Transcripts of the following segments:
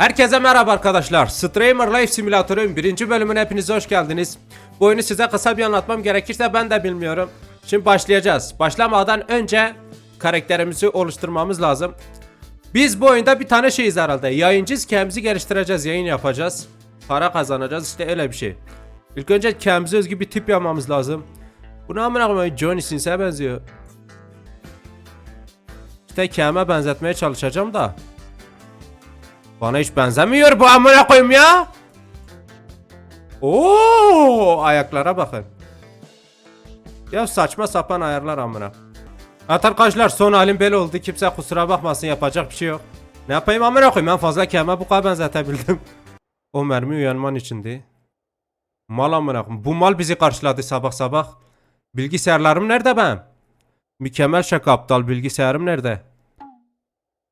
Herkese merhaba arkadaşlar. Streamer Life Simülatör'ün birinci bölümüne hepiniz hoş geldiniz. Bu oyunu size kısa bir anlatmam gerekirse ben de bilmiyorum. Şimdi başlayacağız. Başlamadan önce karakterimizi oluşturmamız lazım. Biz bu oyunda bir tane şeyiz herhalde. Yayıncıyız kendimizi geliştireceğiz, yayın yapacağız. Para kazanacağız işte öyle bir şey. İlk önce kendimize özgü bir tip yapmamız lazım. Bu amına koyayım Johnny Sins'e benziyor. İşte kendime benzetmeye çalışacağım da. Bana hiç benzemiyor bu amına koyayım ya. Oo, ayaklara bakın. Ya saçma sapan ayarlar amına. Evet arkadaşlar son halim böyle oldu. Kimse kusura bakmasın yapacak bir şey yok. Ne yapayım amına koyayım ben fazla kendime bu kadar benzetebildim. o mermi uyanman içindi. Mal amına. Bu mal bizi karşıladı sabah sabah. Bilgisayarlarım nerede ben? Mükemmel şaka aptal bilgisayarım nerede?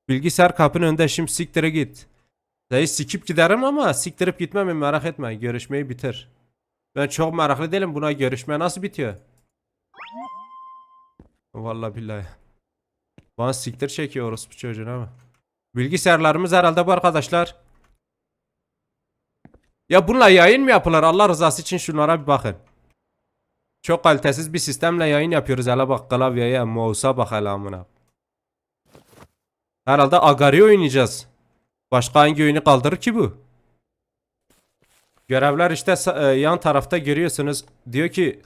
Bilgisayar kapının önünde şimdi siktire git. Dayı sikip giderim ama siktirip gitmem merak etme. Görüşmeyi bitir. Ben çok meraklı değilim buna görüşme nasıl bitiyor? Vallahi billahi. Bana siktir çekiyoruz bu çocuğun ama. Bilgisayarlarımız herhalde bu arkadaşlar. Ya bununla yayın mı yapılır? Allah rızası için şunlara bir bakın. Çok kalitesiz bir sistemle yayın yapıyoruz. Hele bak klavyeye, mouse'a bak hele amına. Herhalde Agari oynayacağız. Başka hangi oyunu kaldırır ki bu? Görevler işte e, yan tarafta görüyorsunuz. Diyor ki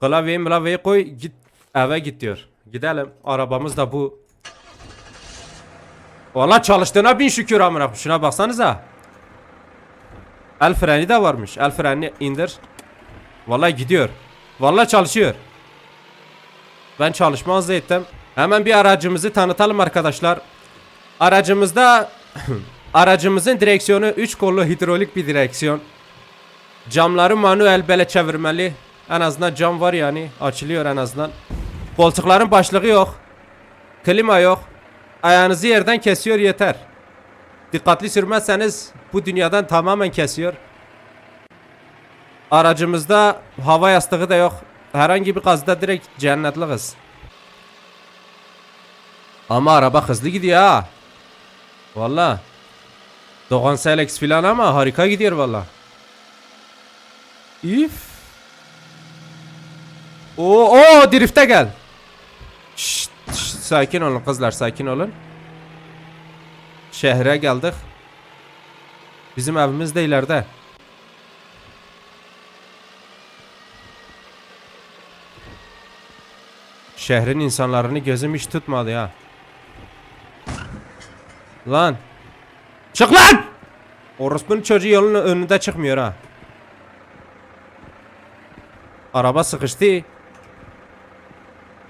klavyeyi mlavyeyi koy git eve git diyor. Gidelim. Arabamız da bu. Valla çalıştığına bin şükür amına. Şuna baksanıza. El freni de varmış. El freni indir. Vallahi gidiyor. Vallahi çalışıyor. Ben çalışmaz ettim. Hemen bir aracımızı tanıtalım arkadaşlar. Aracımızda aracımızın direksiyonu 3 kollu hidrolik bir direksiyon. Camları manuel bele çevirmeli. En azından cam var yani. Açılıyor en azından. Koltukların başlığı yok. Klima yok. Ayağınızı yerden kesiyor yeter. Dikkatli sürmezseniz bu dünyadan tamamen kesiyor. Aracımızda hava yastığı da yok. Herhangi bir gazda direkt cennetli kız. Ama araba hızlı gidiyor ha. Valla. Doğan Selex filan ama harika gidiyor valla. If. Oo, oo drifte gel. Şşt, şşt, sakin olun kızlar sakin olun. Şehre geldik. Bizim evimiz de ileride. Şehrin insanlarını gözüm hiç tutmadı ya. Lan. Çık lan! Orospunun çocuğu yolun önünde çıkmıyor ha. Araba sıkıştı.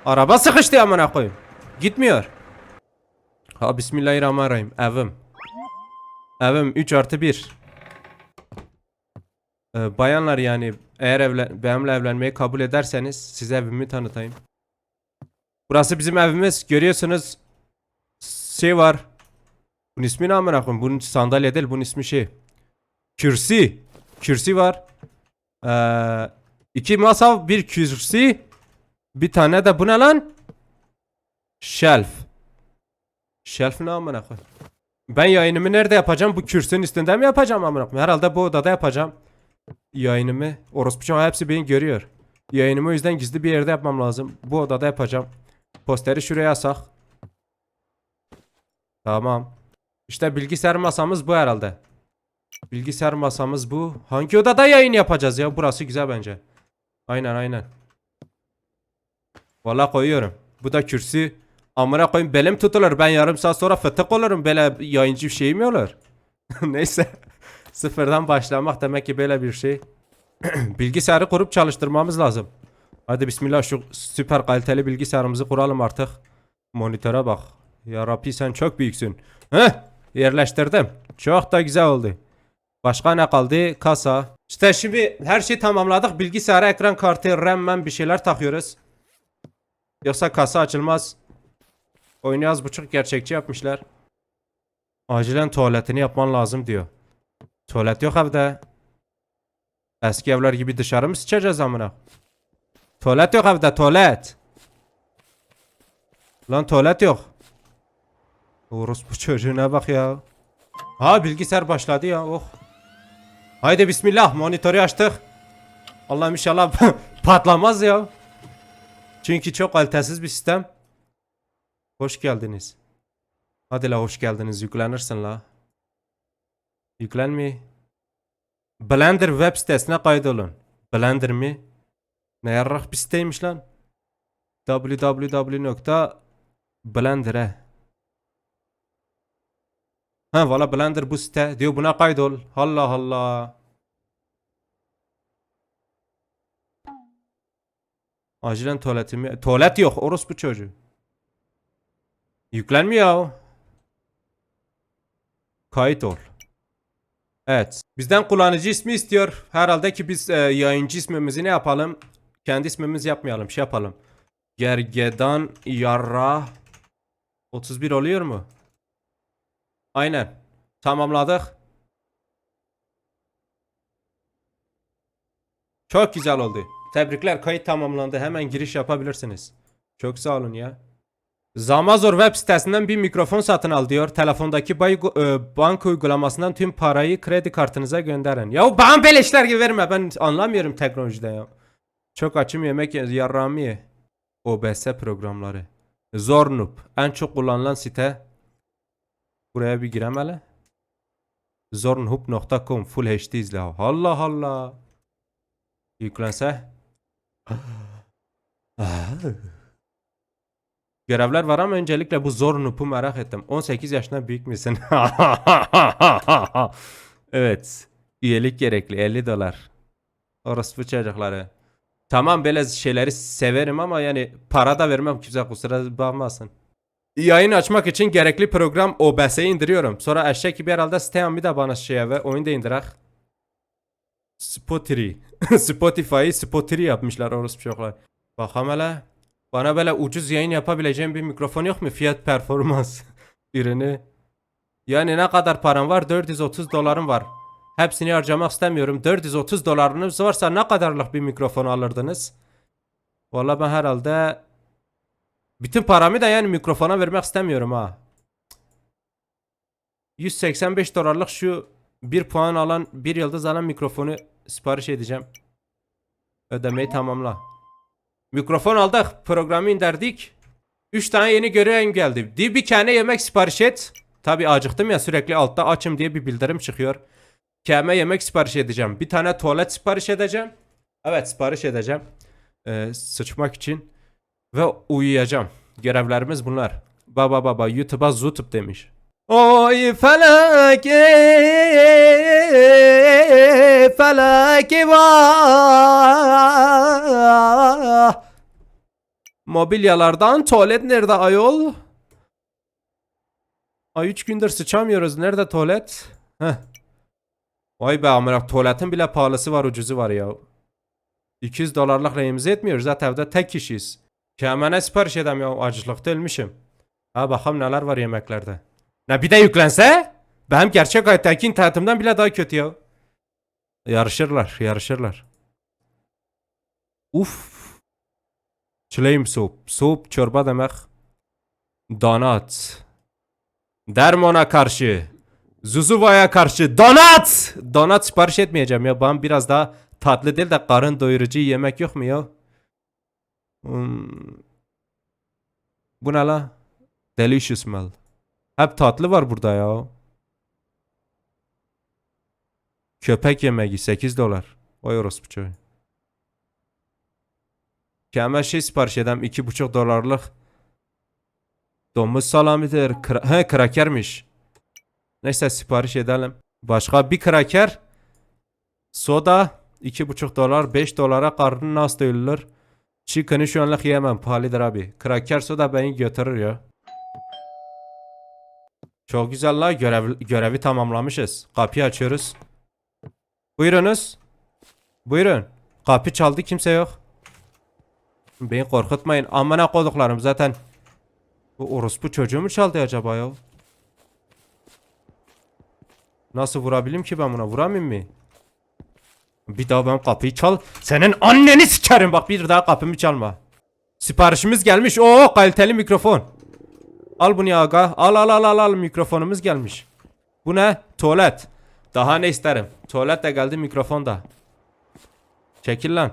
Araba sıkıştı amına koyayım. Gitmiyor. Ha bismillahirrahmanirrahim. Evim. Evim 3 artı 1. Ee, bayanlar yani eğer evlen benimle evlenmeyi kabul ederseniz size evimi tanıtayım. Burası bizim evimiz. Görüyorsunuz şey var. Bunun ismi ne amına koyayım? Bunun sandalye değil. Bunun ismi şey. Kürsi. Kürsi var. Ee, iki masa, bir kürsi. Bir tane de bu ne lan? Shelf. Shelf ne amına koyayım? Ben yayınımı nerede yapacağım? Bu kürsünün üstünde mi yapacağım amına koyayım? Herhalde bu odada yapacağım. Yayınımı. Orospu çocuğu hepsi beni görüyor. Yayınımı o yüzden gizli bir yerde yapmam lazım. Bu odada yapacağım. Posteri şuraya asak. Tamam. İşte bilgisayar masamız bu herhalde. Bilgisayar masamız bu. Hangi odada yayın yapacağız ya? Burası güzel bence. Aynen aynen. Valla koyuyorum. Bu da kürsü. Amına koyayım belim tutulur. Ben yarım saat sonra fıtık olurum. Böyle yayıncı şey mi olur? Neyse. Sıfırdan başlamak demek ki böyle bir şey. Bilgisayarı kurup çalıştırmamız lazım. Hadi bismillah şu süper kaliteli bilgisayarımızı kuralım artık. Monitöre bak. Ya Rabbi sen çok büyüksün. Heh yerleştirdim. Çok da güzel oldu. Başka ne kaldı? Kasa. İşte şimdi her şeyi tamamladık. Bilgisayara ekran kartı, RAM, RAM bir şeyler takıyoruz. Yoksa kasa açılmaz. Oyunu az buçuk gerçekçi yapmışlar. Acilen tuvaletini yapman lazım diyor. Tuvalet yok evde. Eski evler gibi dışarı mı sıçacağız amına? Tuvalet yok evde tuvalet. Lan tuvalet yok. Orospu çocuğuna bak ya. Ha bilgisayar başladı ya. Oh. Haydi bismillah monitörü açtık. Allah'ım inşallah patlamaz ya. Çünkü çok kalitesiz bir sistem. Hoş geldiniz. Hadi la hoş geldiniz yüklenirsin la. Yüklenme. Blender web sitesine kaydolun. Blender mi? Ne yarrak bir siteymiş lan. www.blender'e Ha valla Blender bu site diyor buna kaydol. Allah Allah. Acilen tuvaletimi... Tuvalet yok orospu çocuğu. Yüklenmiyor. Kayıt ol. Evet. Bizden kullanıcı ismi istiyor. Herhalde ki biz e, yayıncı ismimizi ne yapalım? Kendi ismimizi yapmayalım. Şey yapalım. Gergedan Yarra 31 oluyor mu? Aynen. Tamamladık. Çok güzel oldu. Tebrikler kayıt tamamlandı. Hemen giriş yapabilirsiniz. Çok sağ olun ya. Zamazor web sitesinden bir mikrofon satın al diyor. Telefondaki bay, e, uygulamasından tüm parayı kredi kartınıza gönderin. Ya bana beleşler gibi verme. Ben anlamıyorum teknolojiden ya. Çok açım yemek yarrağımı ye. OBS programları. Zornup. En çok kullanılan site. Buraya bir girem hele. Zornhub.com Full HD izle. Allah Allah. Yüklense. Görevler var ama öncelikle bu Zornup'u merak ettim. 18 yaşından büyük müsün? evet. Üyelik gerekli 50 dolar. Orospu çocukları. Tamam böyle şeyleri severim ama yani para da vermem kimse kusura bakmasın. Yayın açmak için gerekli program OBS'yi indiriyorum. Sonra eşek gibi herhalde Steam bir de bana şey ve oyun da indirak. Spotify. Spotify'ı Spotify yapmışlar orospu çocuklar. Bakalım hele. Bana böyle ucuz yayın yapabileceğim bir mikrofon yok mu? Fiyat performans ürünü. Yani ne kadar param var? 430 dolarım var. Hepsini harcamak istemiyorum. 430 dolarınız varsa ne kadarlık bir mikrofon alırdınız? Vallahi ben herhalde bütün paramı da yani mikrofona vermek istemiyorum ha. 185 dolarlık şu bir puan alan bir yıldız alan mikrofonu sipariş edeceğim. Ödemeyi tamamla. Mikrofon aldık. Programı indirdik. 3 tane yeni görevim geldi. Di bir tane yemek sipariş et. Tabi acıktım ya sürekli altta açım diye bir bildirim çıkıyor. Keme yemek sipariş edeceğim. Bir tane tuvalet sipariş edeceğim. Evet sipariş edeceğim. Ee, sıçmak için. Ve uyuyacağım. Görevlerimiz bunlar. Baba baba YouTube'a Zootube demiş. Oy felak felak Mobilyalardan tuvalet nerede ayol? Ay 3 gündür sıçamıyoruz. Nerede tuvalet? Heh. Vay be amına tuvaletin bile pahalısı var ucuzu var ya. 200 dolarlık reyimizi etmiyoruz. Zaten evde tek kişiyiz. Kemene sipariş edem ya. Acılıkta ölmüşüm. Ha bakalım neler var yemeklerde. Ne bir de yüklense? Benim gerçek hayattaki internetimden bile daha kötü ya. Yarışırlar, yarışırlar. Uf. Çileyim soup. Soup çorba demek. Donat. Dermona karşı. Zuzuva'ya karşı donat. Donat sipariş etmeyeceğim ya. Bana biraz daha tatlı değil de karın doyurucu yemek yok mu ya? Hmm. Bu ne la? Delicious smell. Hep tatlı var burada ya. Köpek yemeği 8 dolar. Vay orospu çocuğu. Kemal şey sipariş edem 2,5 dolarlık. Domuz salamidir. Kra He krakermiş. Neyse sipariş edelim. Başka bir kraker. Soda 2,5 dolar 5 dolara karnın nasıl doyulur? Chicken'ı şu anlık yemem pahalıdır abi. Kraker soda beni götürür ya. Çok güzel la görev, görevi tamamlamışız. Kapıyı açıyoruz. Buyurunuz. Buyurun. Kapı çaldı kimse yok. Beni korkutmayın. Amına koduklarım zaten. Bu orospu çocuğu mu çaldı acaba ya? Nasıl vurabilirim ki ben buna? Vuramayayım mı? Bir daha ben kapıyı çal. Senin anneni sikerim bak bir daha kapımı çalma. Siparişimiz gelmiş. Oo kaliteli mikrofon. Al bunu ya aga. Al al al al al mikrofonumuz gelmiş. Bu ne? tuvalet. Daha ne isterim? Tuvalet de geldi mikrofon da. Çekil lan.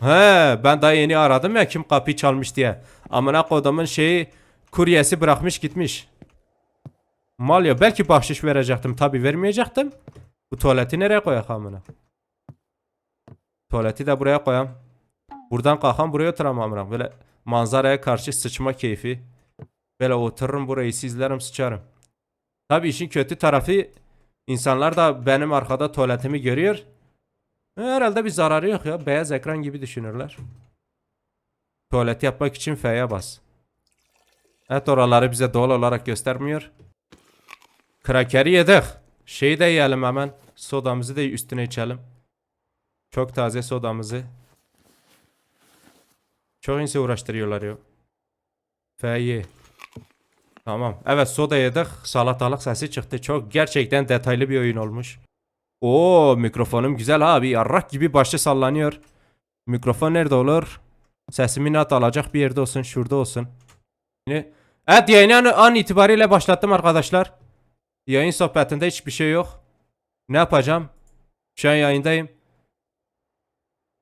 He ben daha yeni aradım ya kim kapıyı çalmış diye. Amına kodumun şeyi kuryesi bırakmış gitmiş. Mal ya belki bahşiş verecektim tabi vermeyecektim. Bu tuvaleti nereye koyak amına? Tuvaleti de buraya koyam. Buradan kalkan buraya oturam amına. Böyle manzaraya karşı sıçma keyfi. Böyle otururum burayı izlerim sıçarım. Tabi işin kötü tarafı insanlar da benim arkada tuvaletimi görüyor. E, Herhalde bir zararı yok ya. Beyaz ekran gibi düşünürler. Tuvalet yapmak için F'ye bas. Evet oraları bize doğal olarak göstermiyor. Krakeri yedik. Şeyi de yiyelim hemen. Sodamızı da üstüne içelim. Çok taze sodamızı. Çok inse uğraştırıyorlar ya. F'yi. Tamam. Evet soda yedik. Salatalık sesi çıktı. Çok gerçekten detaylı bir oyun olmuş. Oo mikrofonum güzel abi. Yarrak gibi başı sallanıyor. Mikrofon nerede olur? Sesimi net alacak bir yerde olsun. Şurada olsun. Evet yayını an itibariyle başlattım arkadaşlar. Yayın sohbetinde hiçbir şey yok. Ne yapacağım? Şu an yayındayım.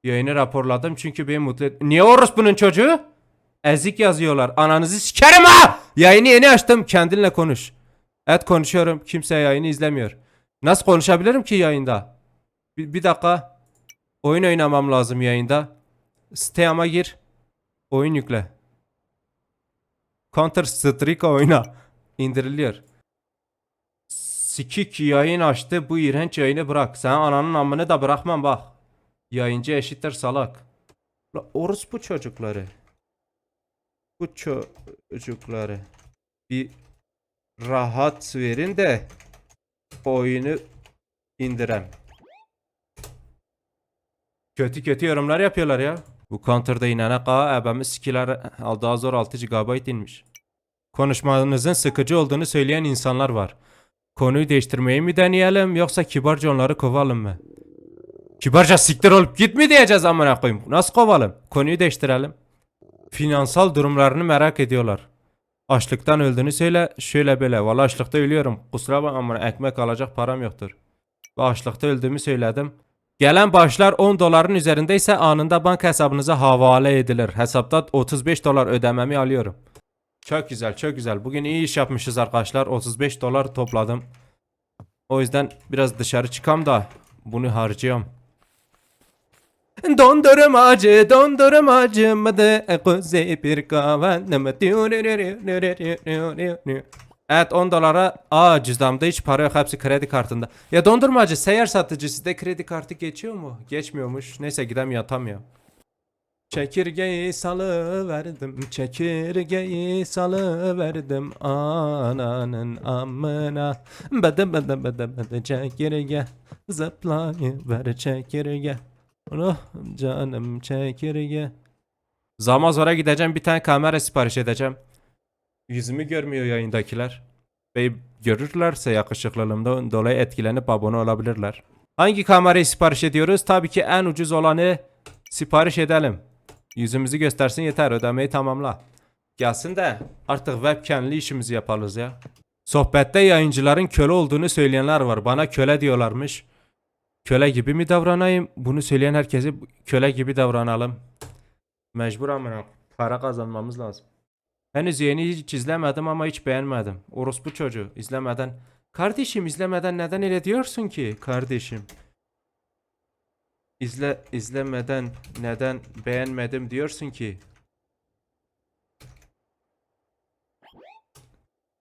Yayını raporladım çünkü beni mutlu et... Niye orospunun çocuğu? Ezik yazıyorlar. Ananızı sikerim ha! Yayını yeni açtım. Kendinle konuş. Evet konuşuyorum. Kimse yayını izlemiyor. Nasıl konuşabilirim ki yayında? Bir, bir dakika. Oyun oynamam lazım yayında. Steam'a gir. Oyun yükle. Counter Strike oyna. İndiriliyor. Sikik yayın açtı. Bu iğrenç yayını bırak. Sen ananın amını da bırakmam bak. Yayıncı eşittir salak. La orospu çocukları. Bu çocukları. Bir rahat verin de oyunu indirem. Kötü kötü yorumlar yapıyorlar ya. Bu counter'da inene kağa ebemiz sikiler daha zor 6 GB inmiş. Konuşmanızın sıkıcı olduğunu söyleyen insanlar var. Konuyu değiştirmeyi mi deneyelim yoksa kibarca onları kovalım mı? Kibarca siktir olup git mi diyeceğiz amına koyayım? Nasıl kovalım? Konuyu değiştirelim. Finansal durumlarını merak ediyorlar. Açlıktan öldüğünü söyle şöyle böyle. Valla açlıkta ölüyorum. Kusura bakma ama ekmek alacak param yoktur. Ve açlıkta öldüğümü söyledim. Gelen başlar 10 doların üzerindeyse anında banka hesabınıza havale edilir. Hesapta 35 dolar ödememi alıyorum. Çok güzel çok güzel. Bugün iyi iş yapmışız arkadaşlar. 35 dolar topladım. O yüzden biraz dışarı çıkam da bunu harcıyorum. Dondurmacı, dondurmacı mıdı kuzey bir kavan Evet 10 dolara Aa cüzdanımda hiç para yok hepsi kredi kartında Ya dondurmacı seyyar satıcı sizde kredi kartı geçiyor mu? Geçmiyormuş neyse gidem yatamıyor Çekirgeyi salı verdim, çekirgeyi salı verdim ananın amına. Bede bede bede bede çekirge, zıplayıver çekirge. Oh canım çekirge. Zamazora gideceğim bir tane kamera sipariş edeceğim. Yüzümü görmüyor yayındakiler. Ve görürlerse yakışıklılığımdan dolayı etkilenip abone olabilirler. Hangi kamerayı sipariş ediyoruz? Tabii ki en ucuz olanı sipariş edelim. Yüzümüzü göstersin yeter ödemeyi tamamla. Gelsin de artık webcam'li işimizi yaparız ya. Sohbette yayıncıların köle olduğunu söyleyenler var. Bana köle diyorlarmış. Köle gibi mi davranayım? Bunu söyleyen herkese köle gibi davranalım. Mecbur amına. Para kazanmamız lazım. Henüz yeni hiç izlemedim ama hiç beğenmedim. Orospu çocuğu izlemeden. Kardeşim izlemeden neden öyle diyorsun ki kardeşim? İzle izlemeden neden beğenmedim diyorsun ki?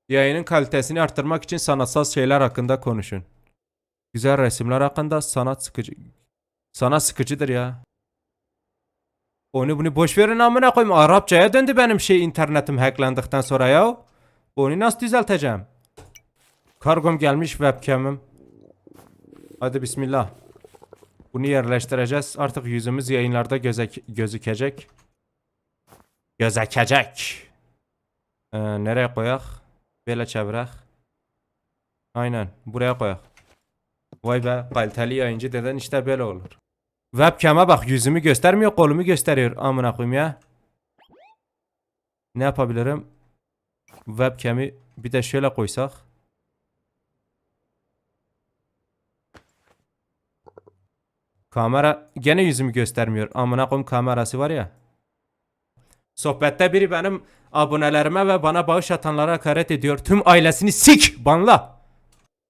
Yayının kalitesini arttırmak için sanatsal şeyler hakkında konuşun. Güzel resimler hakkında sanat sıkıcı. Sanat sıkıcıdır ya. Onu bunu boş verin amına koyayım. Arapçaya döndü benim şey internetim hacklendikten sonra ya. Onu nasıl düzelteceğim? Kargom gelmiş webcam'im. Hadi bismillah. Bunu yerleştireceğiz. Artık yüzümüz yayınlarda gözek gözükecek. Gözekecek. Ee, nereye koyak? Böyle çevirek. Aynen. Buraya koyak. Vay be kaliteli yayıncı deden işte böyle olur. Webcam'a bak yüzümü göstermiyor kolumu gösteriyor amına koyayım ya. Ne yapabilirim? Webcam'i bir de şöyle koysak. Kamera gene yüzümü göstermiyor. Amına koyayım kamerası var ya. Sohbette biri benim abonelerime ve bana bağış atanlara hakaret ediyor. Tüm ailesini sik banla.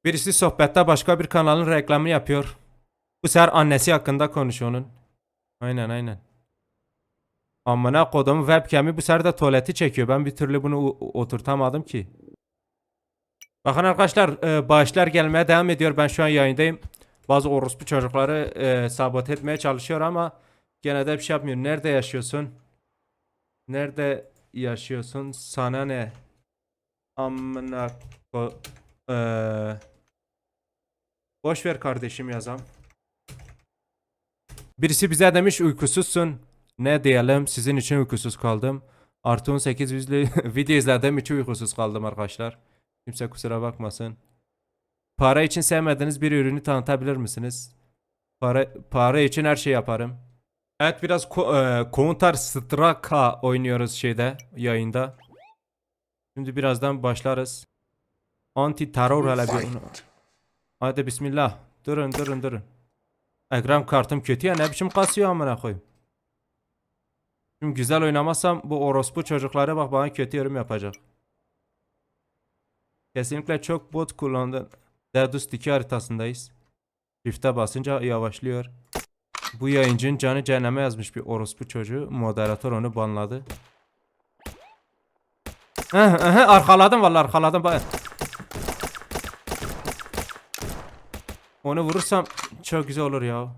Birisi sohbette başka bir kanalın reklamını yapıyor. Bu sefer annesi hakkında konuşuyor onun. Aynen aynen. Amına kodum webcam'i bu sefer de tuvaleti çekiyor. Ben bir türlü bunu oturtamadım ki. Bakın arkadaşlar e, bağışlar gelmeye devam ediyor. Ben şu an yayındayım. Bazı orospu çocukları e, sabote etmeye çalışıyor ama gene de bir şey yapmıyor. Nerede yaşıyorsun? Nerede yaşıyorsun? Sana ne? Amına ko... Eee... Boş ver kardeşim yazam. Birisi bize demiş uykusuzsun. Ne diyelim sizin için uykusuz kaldım. Artı 18 yüzlü video izlediğim için uykusuz kaldım arkadaşlar. Kimse kusura bakmasın. Para için sevmediğiniz bir ürünü tanıtabilir misiniz? Para, para için her şey yaparım. Evet biraz ko- e, Counter Strike oynuyoruz şeyde yayında. Şimdi birazdan başlarız. Anti terör hele bir Hadi bismillah. Durun durun durun. Ekran kartım kötü ya ne biçim kasıyor amına koyayım. Şimdi güzel oynamazsam bu orospu çocuklara bak bana kötü yorum yapacak. Kesinlikle çok bot kullandın. Derdus 2 haritasındayız. Shift'e basınca yavaşlıyor. Bu yayıncının canı cehenneme yazmış bir orospu çocuğu. Moderatör onu banladı. Arkaladım vallahi arkaladım. Onu vurursam çok güzel olur ya.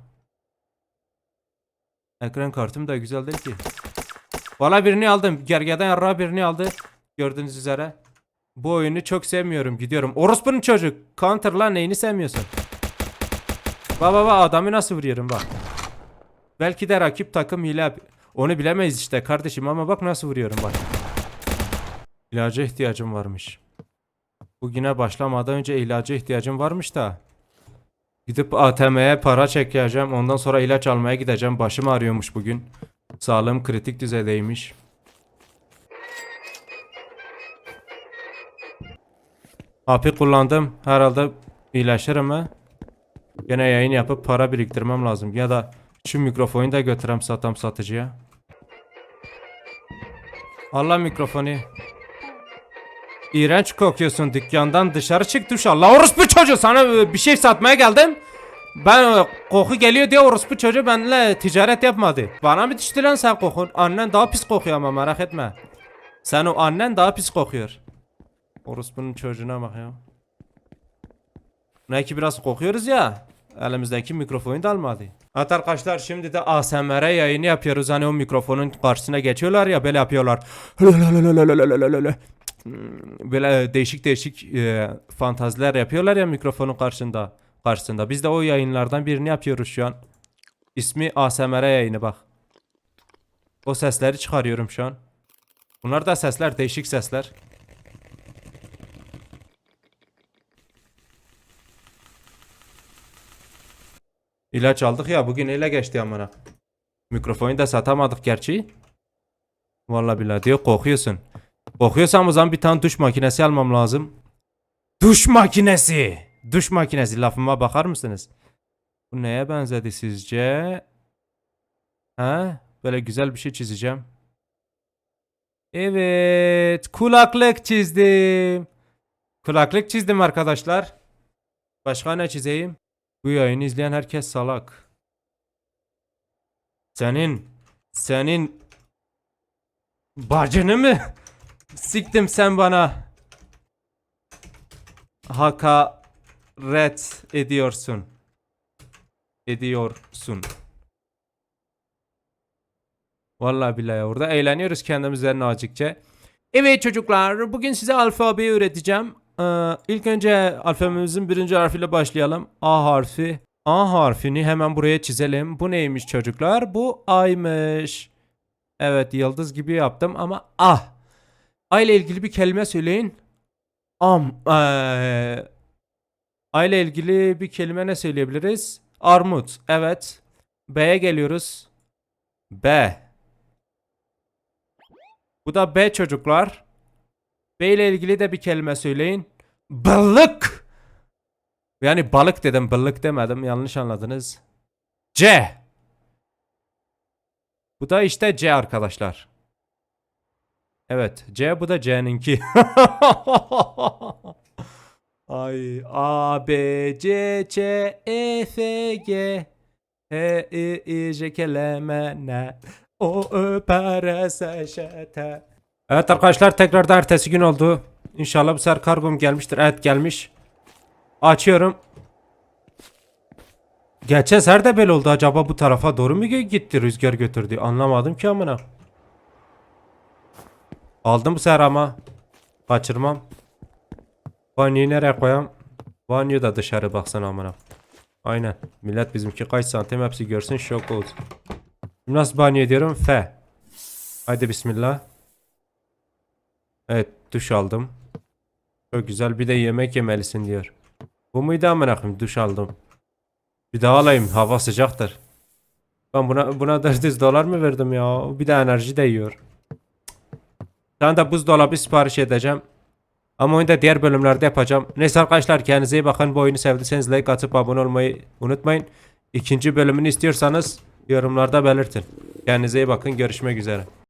Ekran kartım da güzel değil ki. Valla birini aldım. Gergeden yarrağı birini aldı. Gördüğünüz üzere. Bu oyunu çok sevmiyorum. Gidiyorum. Orospu'nun çocuk. Counter lan neyini sevmiyorsun? Bak bak bak adamı nasıl vuruyorum bak. Belki de rakip takım hile Onu bilemeyiz işte kardeşim ama bak nasıl vuruyorum bak. İlaca ihtiyacım varmış. Bugüne başlamadan önce ilaca ihtiyacım varmış da. Gidip ATM'ye para çekeceğim. Ondan sonra ilaç almaya gideceğim. Başım ağrıyormuş bugün. Sağlığım kritik düzeydeymiş. API kullandım. Herhalde iyileşirim ha. Gene yayın yapıp para biriktirmem lazım. Ya da şu mikrofonu da götürem satam satıcıya. Allah mikrofonu. İğrenç kokuyorsun dükkandan dışarı çık duş Allah orospu çocuğu sana e, bir şey satmaya geldim. Ben e, koku geliyor diye orospu çocuğu benimle ticaret yapmadı. Bana mı düştü lan sen kokun? Annen daha pis kokuyor ama merak etme. Sen o annen daha pis kokuyor. Orospunun çocuğuna bak ya. Ne ki biraz kokuyoruz ya. Elimizdeki mikrofonu da almadı. Evet arkadaşlar şimdi de ASMR yayını yapıyoruz. Hani o mikrofonun karşısına geçiyorlar ya böyle yapıyorlar. Böyle değişik değişik e, fantaziler yapıyorlar ya mikrofonun karşısında. Karşısında. Biz de o yayınlardan birini yapıyoruz şu an. İsmi ASMR yayını bak. O sesleri çıkarıyorum şu an. Bunlar da sesler değişik sesler. İlaç aldık ya bugün ele geçti amına. Mikrofonu da satamadık gerçi. Vallahi billahi diyor kokuyorsun. Kokuyorsam o zaman bir tane duş makinesi almam lazım. Duş makinesi. Duş makinesi lafıma bakar mısınız? Bu neye benzedi sizce? Ha? Böyle güzel bir şey çizeceğim. Evet, kulaklık çizdim. Kulaklık çizdim arkadaşlar. Başka ne çizeyim? Bu yayını izleyen herkes salak. Senin, senin bacını mı? Siktim sen bana. Hakaret ediyorsun. Ediyorsun. Vallahi billahi orada eğleniyoruz kendimizden azıcıkça. Evet çocuklar bugün size alfabeyi öğreteceğim. Ee, ilk önce alfabemizin birinci harfiyle başlayalım. A harfi. A harfini hemen buraya çizelim. Bu neymiş çocuklar? Bu A'ymış. Evet yıldız gibi yaptım ama ah. A ile ilgili bir kelime söyleyin. Am. Ee, A ile ilgili bir kelime ne söyleyebiliriz? Armut. Evet. B'ye geliyoruz. B. Bu da B çocuklar. B ile ilgili de bir kelime söyleyin. Balık. Yani balık dedim, balık demedim. Yanlış anladınız. C. Bu da işte C arkadaşlar. Evet C bu da C'ninki. Ay A B C Ç E F G H I I J K L M N O Ö P R S Ş T Evet arkadaşlar tekrar da ertesi gün oldu. İnşallah bu sefer kargom gelmiştir. Evet gelmiş. Açıyorum. Geçen sefer de böyle oldu. Acaba bu tarafa doğru mu gitti rüzgar götürdü? Anlamadım ki amına. Aldım bu sefer ama. Kaçırmam. Banyoyu nereye koyayım? Banyo da dışarı baksana amına. Aynen. Millet bizimki kaç santim hepsi görsün şok olsun. Nasıl banyo ediyorum? F. Haydi bismillah. Evet duş aldım. Çok güzel bir de yemek yemelisin diyor. Bu muydu amına duş aldım. Bir daha alayım hava sıcaktır. Ben buna buna 400 dolar mı verdim ya? Bir de enerji de yiyor. Şu da buzdolabı sipariş edeceğim. Ama onu diğer bölümlerde yapacağım. Neyse arkadaşlar kendinize iyi bakın. Bu oyunu sevdiyseniz like atıp abone olmayı unutmayın. İkinci bölümünü istiyorsanız yorumlarda belirtin. Kendinize iyi bakın. Görüşmek üzere.